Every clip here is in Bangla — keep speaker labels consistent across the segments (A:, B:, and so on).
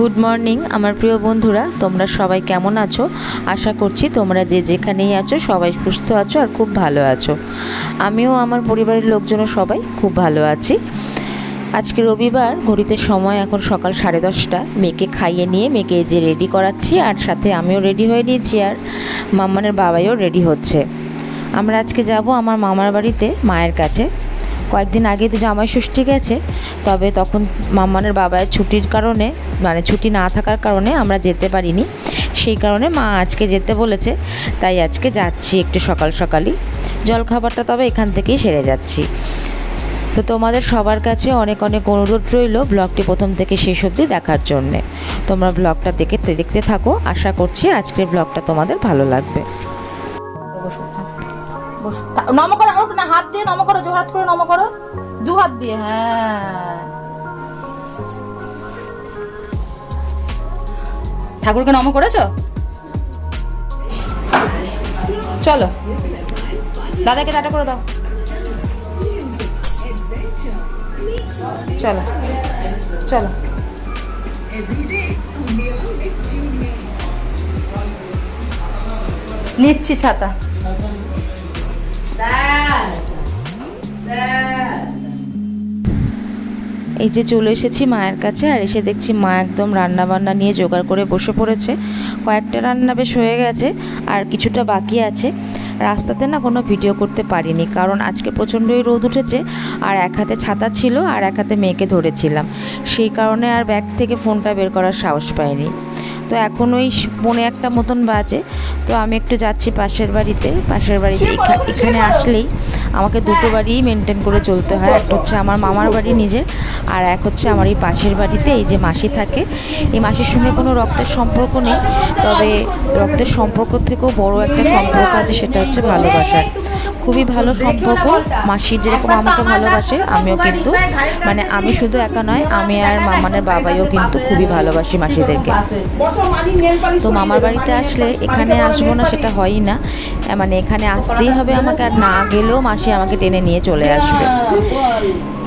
A: গুড মর্নিং আমার প্রিয় বন্ধুরা, তোমরা সবাই কেমন আছো? আশা করছি তোমরা যে যেখানেই আছো, সবাই সুস্থ আছো আর খুব ভালো আছো। আমিও আমার পরিবারের লোকজনও সবাই খুব ভালো আছি। আজকে রবিবার, ঘড়িতে সময় এখন সকাল সাড়ে দশটা। মেয়েকে খাইয়ে নিয়ে মেয়েকে যে রেডি করাচ্ছি আর সাথে আমিও রেডি হয়ে নিয়েছি আর মাম্মানের বাবাইও রেডি হচ্ছে। আমরা আজকে যাব আমার মামার বাড়িতে, মায়ের কাছে। কয়েকদিন আগে তো জামাই ষষ্ঠী গেছে, তবে তখন মাম্মানের বাবার ছুটির কারণে মানে ছুটি না থাকার কারণে আমরা যেতে পারিনি। সেই কারণে মা আজকে যেতে বলেছে, তাই আজকে যাচ্ছি একটু সকাল সকালই। জলখাবারটা তবে এখান থেকেই সেরে যাচ্ছি। তো তোমাদের সবার কাছে অনেক অনেক অনুরোধ রইল ব্লগটি প্রথম থেকে শেষ অবধি দেখার জন্যে। তোমরা ব্লগটা দেখে, দেখতে থাকো। আশা করছি আজকের ব্লগটা তোমাদের ভালো লাগবে।
B: বসো নম করো ওর না, হাত দিয়ে নম করো জোহাত করে নম করো। দু হাত দিয়ে হ্যাঁ। ঠাকুরকে নম করেছ? চলো। দাদাকে টাটা করে দাও। চলো চলো। নিচ্ছি ছাতা।
A: এই যে চলে এসেছি মায়ের কাছে আর এসে দেখছি মা একদম রান্না বান্না নিয়ে জোগাড় করে বসে পড়েছে। কয়েকটা রান্না বেশ হয়ে গেছে আর কিছুটা বাকি আছে। রাস্তাতে না কোনো ভিডিও করতে পারিনি কারণ আজকে প্রচণ্ডই রোদ উঠেছে আর এক হাতে ছাতা ছিল আর এক হাতে মেয়েকে ধরেছিলাম। সেই কারণে আর ব্যাগ থেকে ফোনটা বের করার সাহস পাইনি। তো এখন ওই পৌনে একটা মতন বাজে। তো আমি একটু যাচ্ছি পাশের বাড়িতে। পাশের বাড়িতে এখানে আসলেই আমাকে দুটো বাড়িই মেনটেন করে চলতে হয়। একটা হচ্ছে আমার মামার বাড়ি নিজের আর এক হচ্ছে আমার এই পাশের বাড়িতে এই যে মাসি থাকে। এই মাসির সঙ্গে কোনো রক্তের সম্পর্ক নেই তবে রক্তের সম্পর্ক থেকেও বড় একটা সম্পর্ক আছে সেটা হচ্ছে ভালোবাসার। খুবই ভালো সম্পর্ক। মাসি যেরকম আমাকে ভালোবাসে আমিও কিন্তু। মানে আমি শুধু একা নয় আমি আর মামানের বাবাইও কিন্তু খুবই ভালোবাসি মাসিদেরকে। তো মামার বাড়িতে আসলে এখানে আসব না সেটা হয়ই না। মানে এখানে আসতেই হবে আমাকে আর না গেলেও মাসি আমাকে টেনে নিয়ে চলে আসবে।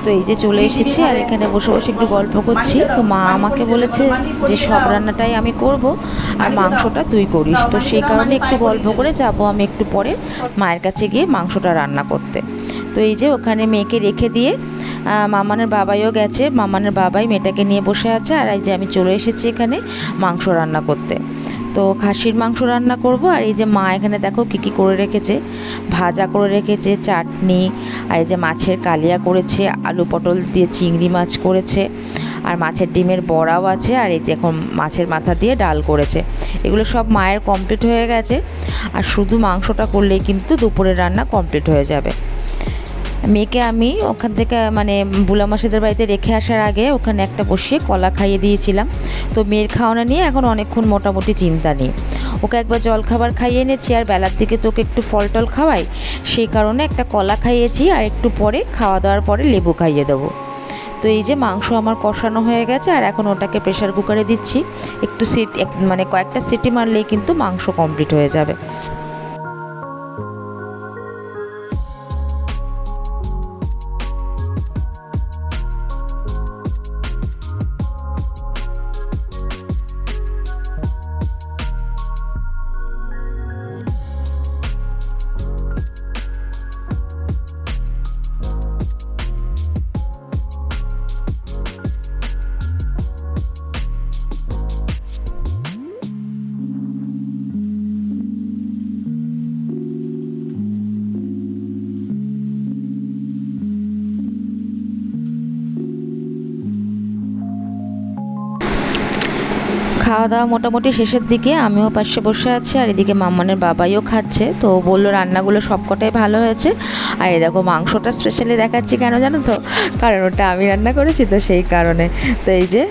A: তো এই যে চলে এসেছি আর এখানে বসে বসে একটু গল্প করছি। তো মা আমাকে বলেছে যে সব রান্নাটাই আমি করব আর মাংসটা তুই করিস। তো সেই কারণে একটু গল্প করে যাব আমি একটু পরে মায়ের কাছে গিয়ে মাংসটা রান্না করতে। তো এই যে ওখানে মেয়েকে রেখে দিয়ে মামানের বাবাইও গেছে। মামানের বাবাই মেয়েটাকে নিয়ে বসে আছে আর এই যে আমি চলে এসেছি এখানে মাংস রান্না করতে। তো খাসির মাংস রান্না করব আর এই যে মা এখানে দেখো কী কী করে রেখেছে। ভাজা করে রেখেছে, চাটনি, আর এই যে মাছের কালিয়া করেছে, আলু পটল দিয়ে চিংড়ি মাছ করেছে, আর মাছের ডিমের বড়াও আছে, আর এই যে এখন মাছের মাথা দিয়ে ডাল করেছে। এগুলো সব মায়ের কমপ্লিট হয়ে গেছে। আর শুধু মাংসটা করলেই কিন্তু দুপুরের রান্না কমপ্লিট হয়ে যাবে। মেয়েকে আমি ওখান থেকে মানে বুলা মাসিদের বাড়িতে রেখে আসার আগে ওখানে একটা বসিয়ে কলা খাইয়ে দিয়েছিলাম। তো মেয়ের খাওয়ানো নিয়ে এখন অনেকক্ষণ মোটামুটি চিন্তা নেই। ওকে একবার জল খাবার খাইয়ে এনেছি আর বেলার দিকে তোকে একটু ফল টল খাওয়াই, সেই কারণে একটা কলা খাইয়েছি আর একটু পরে খাওয়া দাওয়ার পরে লেবু খাইয়ে দেবো। তো এই যে মাংস আমার কষানো হয়ে গেছে আর এখন ওটাকে প্রেশার কুকারে দিচ্ছি। একটু সিট মানে কয়েকটা সিটি মারলেই কিন্তু মাংস কমপ্লিট হয়ে যাবে। খাওয়া দাওয়া মোটামুটি শেষের দিকে, আমিও পাশে বসে আছি, আর এদিকে মাম্মানের বাবাইও খাচ্ছে। তো বলল রান্নাগুলো সবকটাই ভালো হয়েছে। আর এই দেখো মাংসটা স্পেশালি দেখাচ্ছি কেন জানো তো? কারণ ওটা আমি রান্না করেছি তো সেই কারণে। তো এই যে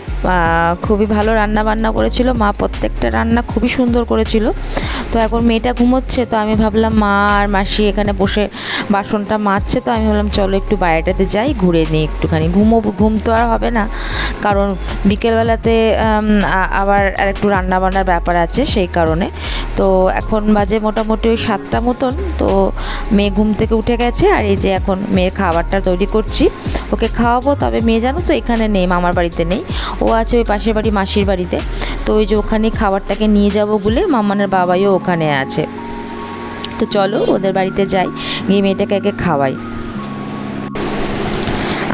A: খুবই ভালো রান্না বান্না করেছিল। মা প্রত্যেকটা রান্না খুবই সুন্দর করেছিল। তো এখন মেয়েটা ঘুমোচ্ছে, তো আমি ভাবলাম মা আর মাসি এখানে বসে বাসনটা মাজছে, তো আমি ভাবলাম চলো একটু বাইরেটাতে যাই, ঘুরে নিই একটুখানি। ঘুমো, ঘুম তো আর হবে না। কারণ বিকেলবেলাতে আবার আর একটু রান্না বান্নার ব্যাপার আছে সেই কারণে। তো এখন বাজে মোটামুটি ওই সাতটা মতন। তো মেয়ে ঘুম থেকে উঠে গেছে আর এই যে এখন মেয়ের খাবারটা তৈরি করছি। ওকে খাওয়াবো, তবে মেয়ে জানো তো এখানে নেই, মামার বাড়িতে নেই। ও আছে ওই পাশের বাড়ি, মাসির বাড়িতে। তো ওই যে ওখানে খাবারটাকে নিয়ে যাব বলে মামানের বাবাইও ওখানে আছে। তো চলো, ওদের বাড়িতে যাই, গিয়ে মেয়েটাকে আগে খাওয়াই।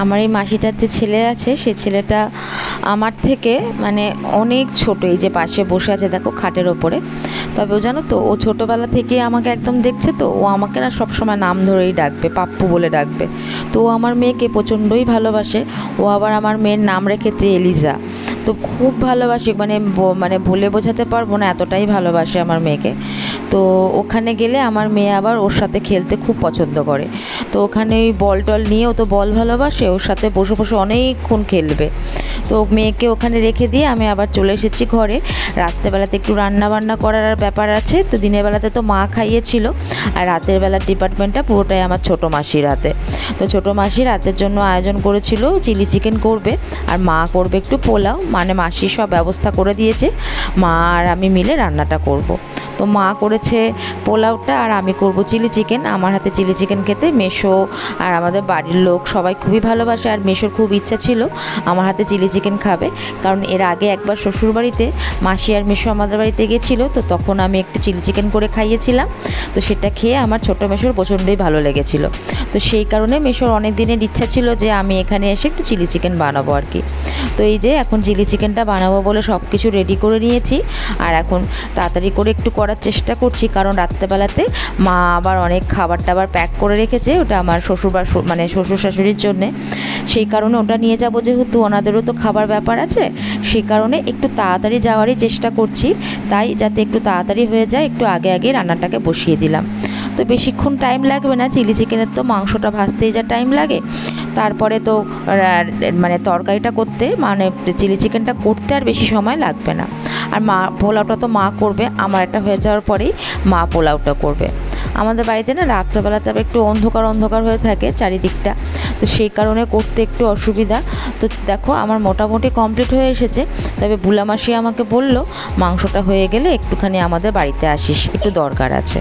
A: আমার এই মাসিটার যে ছেলে আছে, সে ছেলেটা আমার থেকে মানে অনেক ছোট, এই যে পাশে বসে আছে দেখো খাটের ওপরে। তবে ও জানো তো, ও ছোটবেলা থেকে আমাকে একদম দেখছে তো, ও আমাকে না সবসময় নাম ধরেই ডাকবে, পাপ্পু বলে ডাকবে। তো ও আমার মেয়েকে প্রচণ্ডই ভালোবাসে। ও আবার আমার মেয়ের নাম রেখেছে এলিজা। তো খুব ভালোবাসে মানে মানে বলে বোঝাতে পারব না, এতটাই ভালোবাসে আমার মেয়েকে। তো ওখানে গেলে আমার মেয়ে আবার ওর সাথে খেলতে খুব পছন্দ করে। তো ওখানে ওই বল টল নিয়ে ও তো বল ভালোবাসে, ওর সাথে বসে বসে অনেকক্ষণ খেলবে। তো মেয়েকে ওখানে রেখে দিয়ে আমি আবার চলে এসেছি ঘরে। রাত্রেবেলাতে একটু রান্না বান্না করার ব্যাপার আছে, তো দিনের বেলাতে তো মা খাইয়েছিল, আর রাতের বেলার ডিপার্টমেন্টটা পুরোটাই আমার ছোটো মাসির হাতে। তো ছোটো মাসি রাতের জন্য আয়োজন করেছিল, চিলি চিকেন করবে, আর মা করবে একটু পোলাও মানে মাসি সব ব্যবস্থা করে দিয়েছে। মা আর আমি মিলে রান্নাটা করব। তো মা করেছে পোলাওটা আর আমি করব চিলি চিকেন। আমার হাতে চিলি চিকেন খেতে মেশো আর আমাদের বাড়ির লোক সবাই খুবই ভালোবাসে আর মেশোর খুব ইচ্ছা ছিল আমার হাতে চিলি চিকেন খাবে। কারণ এর আগে একবার শ্বশুর বাড়িতে মাসি আর মেশো আমাদের বাড়িতে গেছিল, তো তখন আমি একটু চিলি চিকেন করে খাইয়েছিলাম। তো সেটা খেয়ে আমার ছোটো মেশোর প্রচণ্ডই ভালো লেগেছিল। তো সেই কারণে মেশোর অনেক দিনের ইচ্ছা ছিল যে আমি এখানে এসে একটু চিলি চিকেন বানাবো আর কি। তো এই যে এখন চিলি চিকেনটা বানাবো বলে সব কিছু রেডি করে নিয়েছি। আর এখন তাড়াতাড়ি করে একটু করার চেষ্টা করছি, কারণ রাত্রেবেলাতে মা আবার অনেক খাবার টাবার প্যাক করে রেখেছে, ওটা আমার শ্বশুর বা মানে শ্বশুর শাশুড়ির জন্যে। সেই কারণে ওটা নিয়ে যাব যেহেতু ওনাদেরও তো খাবার ব্যাপার আছে, সেই কারণে একটু তাড়াতাড়ি যাওয়ারই চেষ্টা করছি। তাই যাতে একটু তাড়াতাড়ি হয়ে যায়, একটু আগে আগে রান্নাটাকে বসিয়ে দিলাম। তো বেশিক্ষণ টাইম লাগবে না, চিলি চিকেনের তো মাংসটা ভাজতেই যা টাইম লাগে। তারপরে তো মানে তরকারিটা করতে মানে চিলি চিকেনটা করতে আর বেশি সময় লাগবে না। আর মা, পোলাওটা তো মা করবে, আমার এটা হয়ে যাওয়ার পরেই মা পোলাওটা করবে। আমাদের বাড়িতে না রাত্রেবেলাতে আবার একটু অন্ধকার অন্ধকার হয়ে থাকে চারিদিকটা, তো সেই কারণে করতে একটু অসুবিধা। তো দেখো, আমার মোটামুটি কমপ্লিট হয়ে এসেছে, তবে বুলামাসি আমাকে বলল, মাংসটা হয়ে গেলে একটুখানি আমাদের বাড়িতে আসিস, একটু দরকার আছে।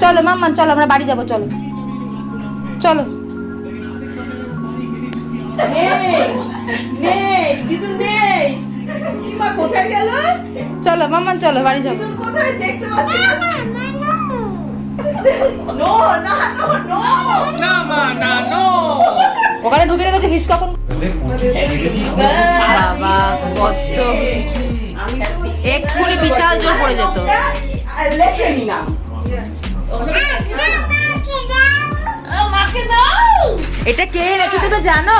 C: চল
B: মাম্মা চলো আমরা বাড়ি যাব চলো। চলো।
C: নেই নেই দিদুন নেই। মা কোথায় গেল?
B: চলো মাম্মা চলো বাড়ি যাব।
C: দিদুন কোথায় দেখতে পাচ্ছি? না। নো না নো নো। না মা না নো।
B: ওখানে ঢুকে রেখেছে হিস কখন? বাবা কত। এক্ষুনি বিশাল জোর পড়ে যেত। এটা কে এনেছে তুমি জানো?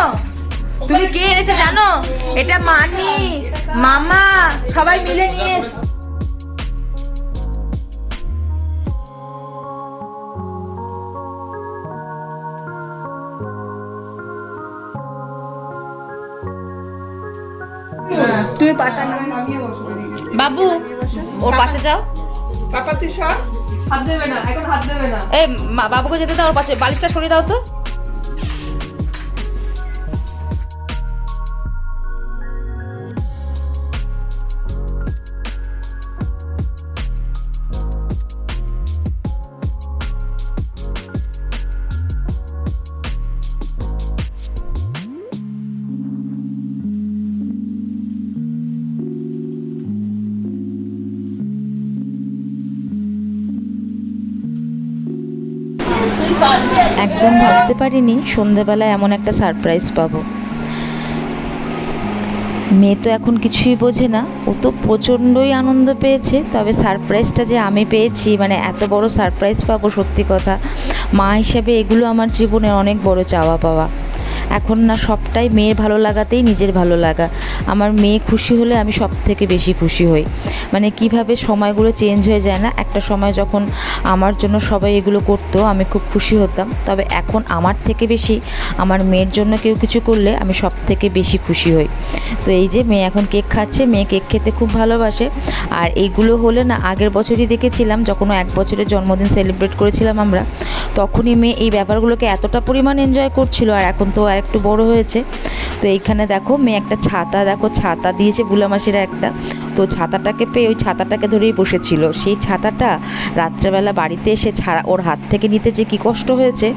B: তুমি কে এনেছে জানো? এটা মানি মামা সবাই মিলে নিয়ে এস-
C: তুমি পাটা না
B: বাবু ওর পাশে যাও।
C: পাপা তুই সর।
B: এই মা- বাবুকে যেতে দাও ওর পাশে। বালিশটা সরিয়ে দাও তো।
A: একদম ভাবতে পারিনি সন্ধেবেলায় এমন একটা সারপ্রাইজ পাবো। মেয়ে তো এখন কিছুই বোঝে না, ও তো প্রচণ্ডই আনন্দ পেয়েছে, তবে সারপ্রাইজটা যে আমি পেয়েছি মানে এত বড় সারপ্রাইজ পাবো সত্যি কথা, মা হিসেবে এগুলো আমার জীবনে অনেক বড় চাওয়া পাওয়া। এখন না সবটাই মেয়ের ভালো লাগাতেই নিজের ভালো লাগা। আমার মেয়ে খুশি হলে আমি সব থেকে বেশি খুশি হই। মানে কীভাবে সময়গুলো চেঞ্জ হয়ে যায় না, একটা সময় যখন আমার জন্য সবাই এগুলো করতো, আমি খুব খুশি হতাম। তবে এখন আমার থেকে বেশি, আমার মেয়ের জন্য কেউ কিছু করলে আমি সব থেকে বেশি খুশি হই। তো এই যে মেয়ে এখন কেক খাচ্ছে, মেয়ে কেক খেতে খুব ভালোবাসে। আর এইগুলো হলে না আগের বছরই দেখেছিলাম যখন এক বছরের জন্মদিন সেলিব্রেট করেছিলাম আমরা, তখনই মেয়ে এই ব্যাপারগুলোকে এতটা পরিমাণ এনজয় করছিল, আর এখন তো আর একটু বড় হয়েছে। তো এইখানে দেখো মেয়ে একটা ছাতা, দেখো ছাতা দিয়েছে বুলামাসিরা একটা। তো ছাতাটাকে পেয়ে ওই ছাতাটাকে ধরেই বসেছিল। সেই ছাতাটা রাত্রেবেলা বাড়িতে এসে ছাড়া ওর হাত থেকে নিতে যে কী কষ্ট হয়েছে।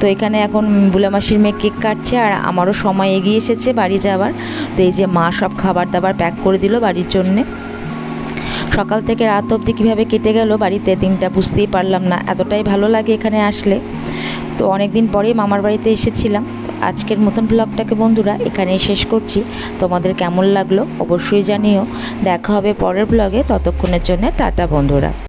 A: তো এখানে এখন বুলামাসির মেয়ে কেক কাটছে আর আমারও সময় এগিয়ে এসেছে বাড়ি যাওয়ার। তো এই যে মা সব খাবার দাবার প্যাক করে দিল বাড়ির জন্যে। সকাল থেকে রাত অবধি কীভাবে কেটে গেল বাড়িতে দিনটা বুঝতেই পারলাম না। এতটাই ভালো লাগে এখানে আসলে। তো অনেক দিন পরেই মামার বাড়িতে এসেছিলাম। আজকের মতন ব্লগটাকে বন্ধুরা এখানেই শেষ করছি। তোমাদের কেমন লাগল অবশ্যই জানিও। দেখা হবে পরের ব্লগে। ততক্ষণের জন্য টাটা বন্ধুরা।